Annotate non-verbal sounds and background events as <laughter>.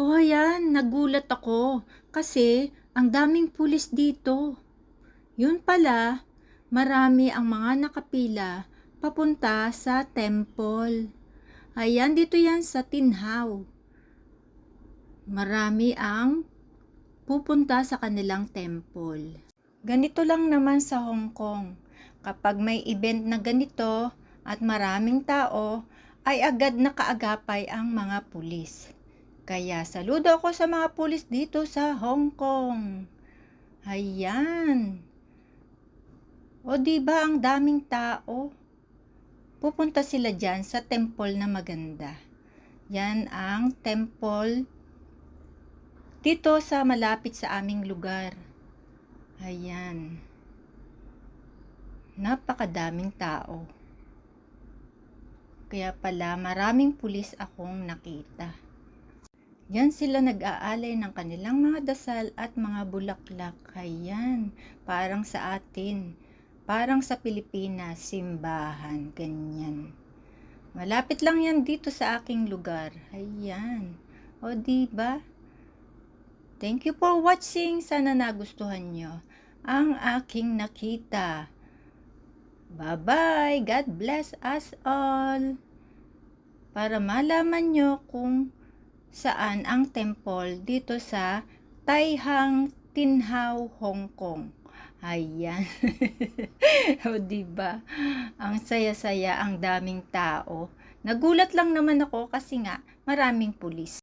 Oh, ayan, nagulat ako kasi ang daming pulis dito. Yun pala, marami ang mga nakapila papunta sa temple. Ayan, dito yan sa Tinhaw. Marami ang pupunta sa kanilang temple. Ganito lang naman sa Hong Kong. Kapag may event na ganito at maraming tao, ay agad nakaagapay ang mga pulis. Kaya saludo ako sa mga pulis dito sa Hong Kong. Ayan. O di ba ang daming tao? Pupunta sila diyan sa temple na maganda. Yan ang temple dito sa malapit sa aming lugar. Ayan. Napakadaming tao. Kaya pala maraming pulis akong nakita. Yan sila nag-aalay ng kanilang mga dasal at mga bulaklak. Ayan, parang sa atin. Parang sa Pilipinas, simbahan, ganyan. Malapit lang yan dito sa aking lugar. Ayan. O, di ba? Thank you for watching. Sana nagustuhan nyo ang aking nakita. Bye-bye. God bless us all. Para malaman nyo kung saan ang temple dito sa Taihang Tinhao, Hong Kong. Ayan. <laughs> o diba? Ang saya-saya, ang daming tao. Nagulat lang naman ako kasi nga maraming pulis.